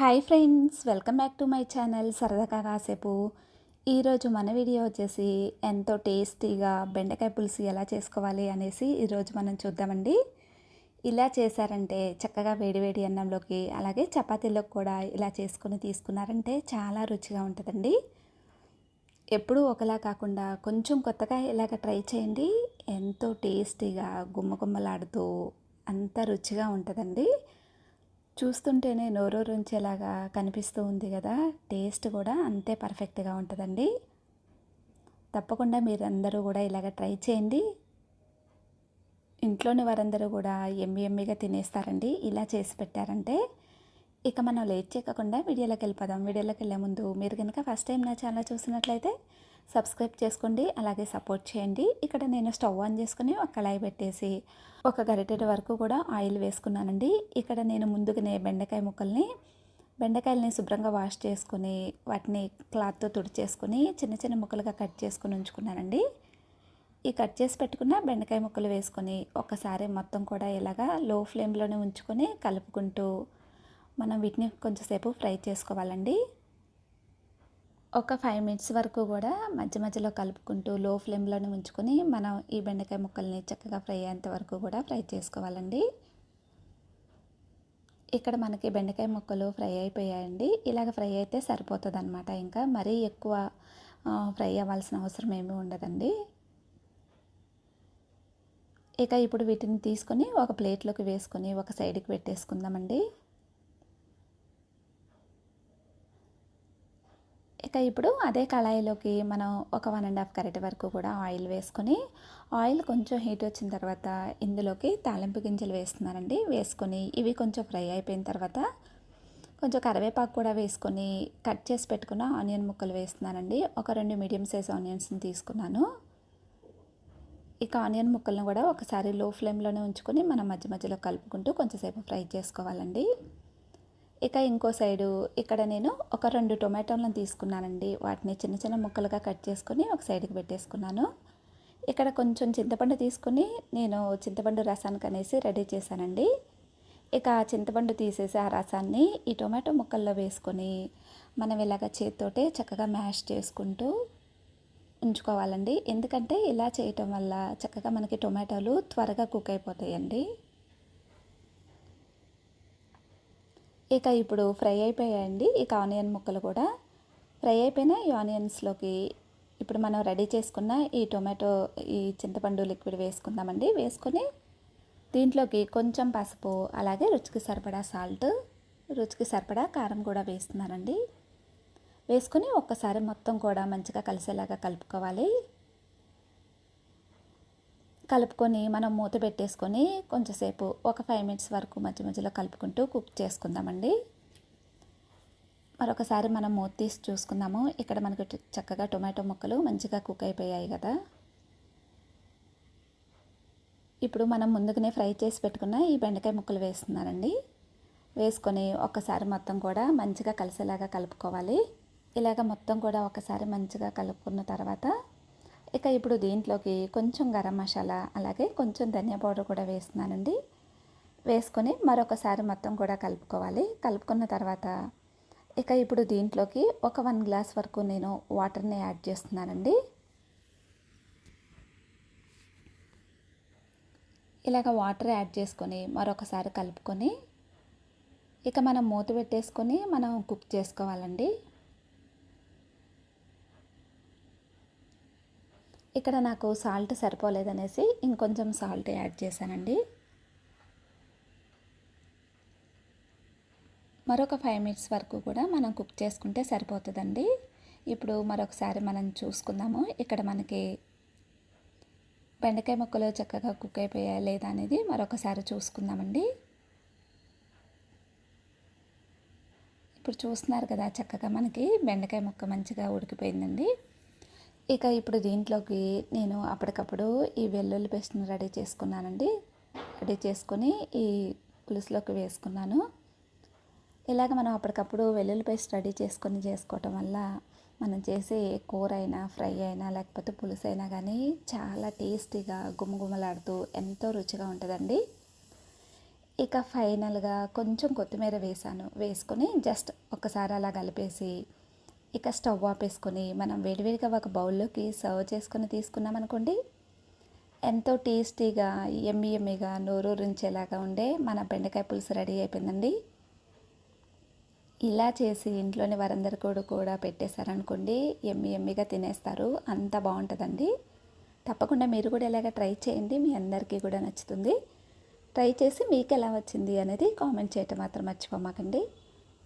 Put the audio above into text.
Hi friends welcome back to my channel సరదాగా కాసేపు. ఈరోజు మన వీడియో వచ్చేసి ఎంతో టేస్టీగా బెండకాయ పులుసు ఎలా చేసుకోవాలి అనేసి ఈరోజు మనం చూద్దామండి. ఇలా చేశారంటే చక్కగా వేడివేడి అన్నంలోకి అలాగే చపాతీలోకి కూడా ఇలా చేసుకొని తీసుకున్నారంటే చాలా రుచిగా ఉంటుందండి. ఎప్పుడూ ఒకలా కాకుండా కొంచెం కొత్తగా ఇలాగ ట్రై చేయండి. ఎంతో టేస్టీగా గుమ్మగుమ్మలాడుతూ అంత రుచిగా ఉంటుందండి. చూస్తుంటేనే నోరూరుంచేలాగా కనిపిస్తూ ఉంది కదా. టేస్ట్ కూడా అంతే పర్ఫెక్ట్గా ఉంటుందండి. తప్పకుండా మీరందరూ కూడా ఇలాగ ట్రై చేయండి. ఇంట్లోని వారందరూ కూడా ఎమ్మి ఎమ్మిగా తినేస్తారండి. ఇలా చేసి పెట్టారంటే ఇక మనం లేట్ చేయకుండా వీడియోలోకి వెళ్ళిపోదాం. వీడియోలోకి వెళ్ళే ముందు మీరు కనుక ఫస్ట్ టైం నా ఛానల్ చూసినట్లయితే సబ్స్క్రైబ్ చేసుకోండి అలాగే సపోర్ట్ చేయండి. ఇక్కడ నేను స్టవ్ ఆన్ చేసుకుని ఒక కళాయి పెట్టేసి ఒక గరిటెడ వరకు కూడా ఆయిల్ వేసుకున్నానండి. ఇక్కడ నేను ముందుగానే బెండకాయ ముక్కల్ని బెండకాయలని శుభ్రంగా వాష్ చేసుకుని వాటిని క్లాత్తో తుడిచేసుకుని చిన్న చిన్న ముక్కలుగా కట్ చేసుకుని ఉంచుకున్నానండి. ఈ కట్ చేసి పెట్టుకున్న బెండకాయ ముక్కలు వేసుకొని ఒక్కసారి మొత్తం కూడా ఇలాగా లో ఫ్లేమ్లోనే ఉంచుకొని కలుపుకుంటూ మనం వీటిని కొంచెంసేపు ఫ్రై చేసుకోవాలండి. ఒక ఫైవ్ మినిట్స్ వరకు కూడా మధ్య మధ్యలో కలుపుకుంటూ లో ఫ్లేమ్లోనే ఉంచుకొని మనం ఈ బెండకాయ ముక్కల్ని చక్కగా ఫ్రై అయ్యేంత వరకు కూడా ఫ్రై చేసుకోవాలండి. ఇక్కడ మనకి బెండకాయ ముక్కలు ఫ్రై అయిపోయాయండి. ఇలాగ ఫ్రై అయితే సరిపోతుంది అనమాట ఇంకా మరీ ఎక్కువ ఫ్రై అవ్వాల్సిన అవసరం ఏమీ ఉండదండి. ఇక ఇప్పుడు వీటిని తీసుకొని ఒక ప్లేట్లోకి వేసుకొని ఒక సైడ్కి పెట్టేసుకుందామండి. ఇక ఇప్పుడు అదే కళాయిలోకి మనం ఒక వన్ అండ్ హాఫ్ కరెట్ వరకు కూడా ఆయిల్ వేసుకొని ఆయిల్ కొంచెం హీట్ వచ్చిన తర్వాత ఇందులోకి తాలింపు గింజలు వేస్తున్నానండి. వేసుకొని ఇవి కొంచెం ఫ్రై అయిపోయిన తర్వాత కొంచెం కరివేపాకు కూడా వేసుకొని కట్ చేసి పెట్టుకున్న ఆనియన్ ముక్కలు వేస్తున్నానండి. ఒక రెండు మీడియం సైజ్ ఆనియన్స్ని తీసుకున్నాను. ఇక ఆనియన్ ముక్కలను కూడా ఒకసారి లో ఫ్లేమ్లోనే ఉంచుకొని మనం మధ్య మధ్యలో కలుపుకుంటూ కొంచెంసేపు ఫ్రై చేసుకోవాలండి. ఇక ఇంకో సైడు ఇక్కడ నేను ఒక రెండు టొమాటోలను తీసుకున్నానండి. వాటిని చిన్న చిన్న ముక్కలుగా కట్ చేసుకొని ఒక సైడ్కి పెట్టేసుకున్నాను. ఇక్కడ కొంచెం చింతపండు తీసుకుని నేను చింతపండు రసానికి అనేసి రెడీ చేశానండి. ఇక చింతపండు తీసేసి ఆ రసాన్ని ఈ టొమాటో ముక్కల్లో వేసుకొని మనం ఇలాగ చేతితోటే చక్కగా మ్యాష్ చేసుకుంటూ ఉంచుకోవాలండి. ఎందుకంటే ఇలా చేయటం వల్ల చక్కగా మనకి టొమాటోలు త్వరగా కుక్ అయిపోతాయండి. ఇక ఇప్పుడు ఫ్రై అయిపోయాయండి. ఇక ఆనియన్ ముక్కలు కూడా ఫ్రై అయిపోయిన ఈ ఆనియన్స్లోకి ఇప్పుడు మనం రెడీ చేసుకున్న ఈ టొమాటో ఈ చింతపండు లిక్విడ్ వేసుకుందామండి. వేసుకొని దీంట్లోకి కొంచెం పసుపు అలాగే రుచికి సరిపడా సాల్ట్ రుచికి సరిపడా కారం కూడా వేస్తున్నానండి. వేసుకొని ఒక్కసారి మొత్తం కూడా మంచిగా కలిసేలాగా కలుపుకోవాలి. కలుపుకొని మనం మూత పెట్టేసుకొని కొంచెంసేపు ఒక ఫైవ్ మినిట్స్ వరకు మధ్య మధ్యలో కలుపుకుంటూ కుక్ చేసుకుందామండి. మరొకసారి మనం మూత తీసి చూసుకుందాము. ఇక్కడ మనకు చక్కగా టొమాటో ముక్కలు మంచిగా కుక్ అయిపోయాయి కదా. ఇప్పుడు మనం ముందుగానే ఫ్రై చేసి పెట్టుకున్న ఈ బెండకాయ ముక్కలు వేస్తున్నానండి. వేసుకొని ఒక్కసారి మొత్తం కూడా మంచిగా కలిసేలాగా కలుపుకోవాలి. ఇలాగ మొత్తం కూడా ఒకసారి మంచిగా కలుపుకున్న తర్వాత ఇక ఇప్పుడు దీంట్లోకి కొంచెం గరం మసాలా అలాగే కొంచెం ధనియా పౌడర్ కూడా వేస్తున్నానండి. వేసుకొని మరొకసారి మొత్తం కూడా కలుపుకోవాలి. కలుపుకున్న తర్వాత ఇక ఇప్పుడు దీంట్లోకి ఒక వన్ గ్లాస్ వరకు నేను వాటర్ని యాడ్ చేస్తున్నానండి. ఇలాగ వాటర్ యాడ్ చేసుకొని మరొకసారి కలుపుకొని ఇక మనం మూత పెట్టేసుకొని మనం కుక్ చేసుకోవాలండి. ఇక్కడ నాకు సాల్ట్ సరిపోలేదనేసి ఇంకొంచెం సాల్ట్ యాడ్ చేశానండి. మరొక ఫైవ్ మినిట్స్ వరకు కూడా మనం కుక్ చేసుకుంటే సరిపోతుందండి. ఇప్పుడు మరొకసారి మనం చూసుకుందాము. ఇక్కడ మనకి బెండకాయ ముక్కలు చక్కగా కుక్ అయిపోయా లేదా అనేది మరొకసారి చూసుకుందామండి. ఇప్పుడు చూస్తున్నారు కదా చక్కగా మనకి బెండకాయ ముక్క మంచిగా ఉడికిపోయిందండి. ఇక ఇప్పుడు దీంట్లోకి నేను అప్పటికప్పుడు ఈ వెల్లుల్లి పేస్ట్ని రెడీ చేసుకున్నానండి. రెడీ చేసుకొని ఈ పులుసులోకి వేసుకున్నాను. ఇలాగ మనం అప్పటికప్పుడు వెల్లుల్లి పేస్ట్ రెడీ చేసుకొని చేసుకోవటం వల్ల మనం చేసే కూర అయినా ఫ్రై అయినా లేకపోతే పులుసు అయినా కానీ చాలా టేస్టీగా గుమగుమలాడుతూ ఎంతో రుచిగా ఉంటుందండి. ఇక ఫైనల్గా కొంచెం కొత్తిమీర వేసాను. వేసుకొని జస్ట్ ఒకసారి అలా కలిపేసి ఇక స్టవ్ ఆపేసుకొని మనం వేడివేడిగా ఒక బౌల్లోకి సర్వ్ చేసుకొని తీసుకున్నాం అనుకోండి ఎంతో టేస్టీగా ఎమ్మి ఎమ్మిగా నోరూరించేలాగా ఉండే మన బెండకాయ పులుసు రెడీ అయిపోయిందండి. ఇలా చేసి ఇంట్లోని వారందరి కూడా కూడా పెట్టేశారనుకోండి ఎమ్మి ఎమ్మిగా తినేస్తారు అంత బాగుంటుందండి. తప్పకుండా మీరు కూడా ఇలాగ ట్రై చేయండి మీ అందరికీ కూడా నచ్చుతుంది. ట్రై చేసి మీకు ఎలా వచ్చింది అనేది కామెంట్ చేయటం మాత్రం మర్చిపోమాకండి.